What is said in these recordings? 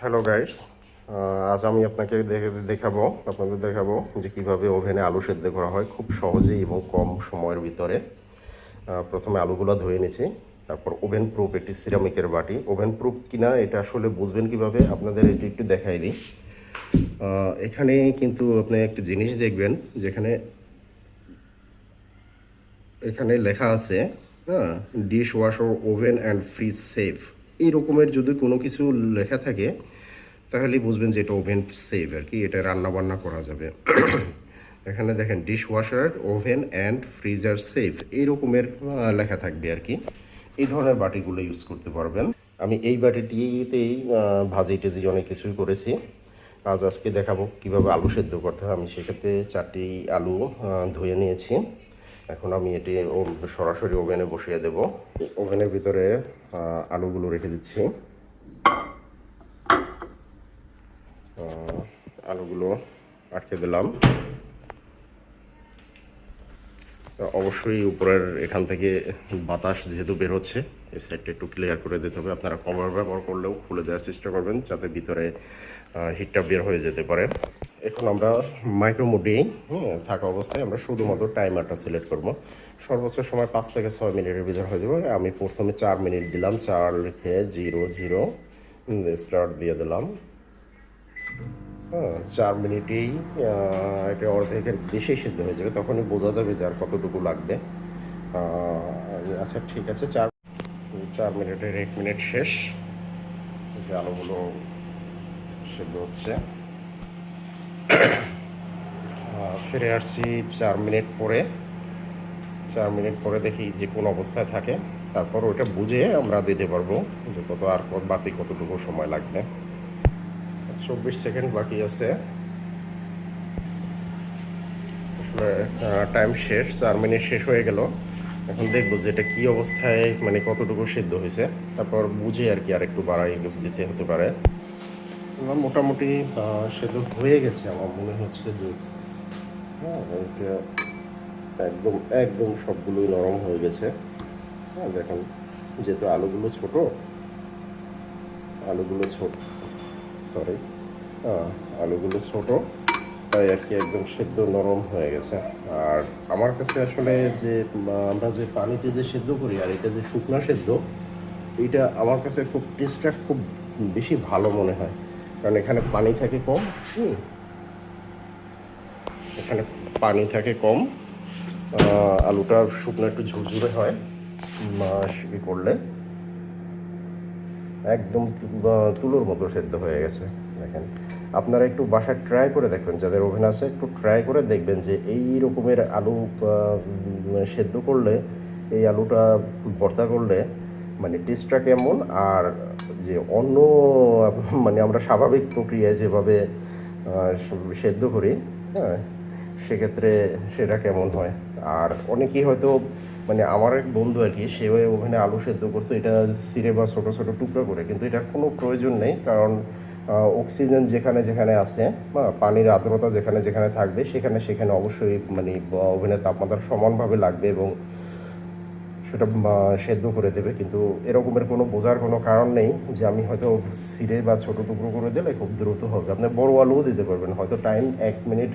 Hello guys আজ আমি আপনাকে দেখে দেখাবো, আপনাদের দেখাবো যে কীভাবে ওভেনে আলু সেদ্ধ করা হয় খুব সহজেই এবং কম সময়ের ভিতরে। প্রথমে আলুগুলো ধুয়ে নিয়েছি তারপর ওভেন প্রুফ, একটি সিরামিকের বাটি। ওভেন প্রুফ কিনা এটা আসলে বুঝবেন কীভাবে? আপনাদের এটি একটু দেখাই দিই। এখানে কিন্তু আপনি একটি জিনিস দেখবেন যেখানে এখানে লেখা আছে হ্যাঁ dishwasher oven and fridge safe. এই রকমের যদি কোনো কিছু লেখা থাকে, তাহলে বুঝবেন যে এটা ওভেন সেফ আর কি, এটা রান্না বান্না করা যাবে। এখানে দেখেন dishwasher oven and freezer safe এই রকমের লেখা থাকবে আর কি। এই ধরনের বাটিগুলো ইউজ করতে পারবেন। আমি এই বাটিটিতেই ভাজি টেজি অনেক কিছুই করেছি। আজ আজকে দেখাবো কীভাবে আলু সেদ্ধ করতে হয়। আমি সেক্ষেত্রে চারটি আলু ধুয়ে নিয়েছি। এখন আমি এটি সরাসরি ওভেনে বসিয়ে দেব। ওভেনের ভিতরে আলুগুলো রেখে দিচ্ছি। আলুগুলো আটকে দিলাম। অবশ্যই উপরের এখান থেকে বাতাস যেহেতু বের হচ্ছে, এই সাইডটা একটু ক্লিয়ার করে দিতে হবে। আপনারা কভার ব্যবহার করলেও খুলে দেওয়ার চেষ্টা করবেন, যাতে ভিতরে হিটটা বের হয়ে যেতে পারে। এখন আমরা মাইক্রো মোডেই হ্যাঁ থাকা অবস্থায় আমরা শুধুমাত্র টাইমারটা সিলেক্ট করব। সর্বোচ্চ সময় পাঁচ থেকে ছয় মিনিটের ভিতরে হয়ে যাবে। আমি প্রথমে চার মিনিট দিলাম, চার লিখে জিরো জিরো স্টার্ট দিয়ে দিলাম। হ্যাঁ চার মিনিটেই এটা অর্ধেকের বেশি সিদ্ধ হয়ে যাবে, তখনই বোঝা যাবে যে আর কতটুকু লাগবে। আচ্ছা ঠিক আছে, চার চার মিনিটের এক মিনিট শেষ। যে আলুগুলো সিদ্ধ হচ্ছে। ফিরে আসছি চার মিনিট পরে। চার মিনিট পরে দেখি যে কোন অবস্থায় থাকে। তারপর ওইটা বুঝে আমরা দিতে পারব যে কত আর বাকি কতটুকু সময় লাগবে। চব্বিশ সেকেন্ড বাকি আছে। আসলে টাইম শেষ, চার মিনিট শেষ হয়ে গেল। এখন দেখব যে এটা কি অবস্থায় মানে কতটুকু সিদ্ধ হয়েছে। তারপর বুঝে আর কি আর একটু বাড়াই দিতে হতে পারে। আমার মোটামুটি সেদ্ধ হয়ে গেছে আমার মনে হচ্ছে যে হ্যাঁ এটা একদম একদম সবগুলোই নরম হয়ে গেছে। হ্যাঁ দেখুন, যেহেতু আলুগুলো ছোট আলুগুলো ছোট সরি আলুগুলো ছোট, তাই আর কি একদম সেদ্ধ নরম হয়ে গেছে। আর আমার কাছে আসলে যে আমরা যে পানিতে যে সেদ্ধ করি, আর এটা যে শুকনা সেদ্ধ এইটা আমার কাছে খুব টেস্টটা খুব বেশি ভালো মনে হয়। কারণ এখানে পানি থাকে কম হুম। এখানে পানি থাকে কম। আলুটা শুকনো একটু ঝুরঝুরে হয় আহ, ই করলে। একদম তুলোর মতো সেদ্ধ হয়ে গেছে দেখেন। আপনারা একটু বাসায় ট্রাই করে দেখবেন যাদের ওভেন আছে একটু ট্রাই করে দেখবেন যে এই রকমের আলু সেদ্ধ করলে এই আলুটা ভর্তা করলে মানে টেস্টটা কেমন আর যে অন্য মানে আমরা স্বাভাবিক প্রক্রিয়ায় যেভাবে সেদ্ধ করি হ্যাঁ সেক্ষেত্রে সেটা কেমন হয়? আর অনেকেই হয়তো মানে আমার এক বন্ধু আর কি, সে ওখানে আলু সেদ্ধ করতো, এটা সিরে বা ছোটো ছোটো টুকরো করে, কিন্তু এটার কোনো প্রয়োজন নেই, কারণ অক্সিজেন যেখানে যেখানে আছে, বা পানির আর্দ্রতা যেখানে যেখানে থাকবে, সেখানে সেখানে অবশ্যই মানে ওভেনের তাপমাত্রা সমানভাবে লাগবে এবং সেটা সেদ্ধ করে দেবে। কিন্তু এরকমের কোনো বোঝার কোনো কারণ নেই যে আমি হয়তো সিরে বা ছোটো টুকরো করে দিলে খুব দ্রুত হবে। আপনি বড় আলুও দিতে পারবেন। হয়তো টাইম এক মিনিট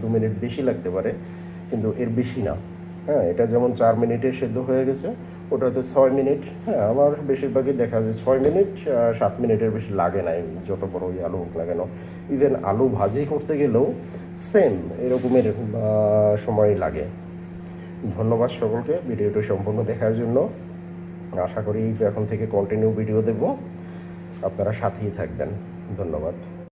দু মিনিট বেশি লাগতে পারে, কিন্তু এর বেশি না। হ্যাঁ এটা যেমন চার মিনিটে সেদ্ধ হয়ে গেছে, ওটা হয়তো ছয় মিনিট হ্যাঁ আমার বেশিরভাগই দেখা যায় ছয় মিনিট সাত মিনিটের বেশি লাগে না যত বড় ওই আলু হোক না কেন। ইভেন আলু ভাজি করতে গেলেও সেম এরকমের সময় লাগে। ধন্যবাদ সকলকে ভিডিওটি সম্পূর্ণ দেখার জন্য। আশা করি এখন থেকে কন্টিনিউ ভিডিও দেব আপনারা সাথেই থাকবেন। ধন্যবাদ।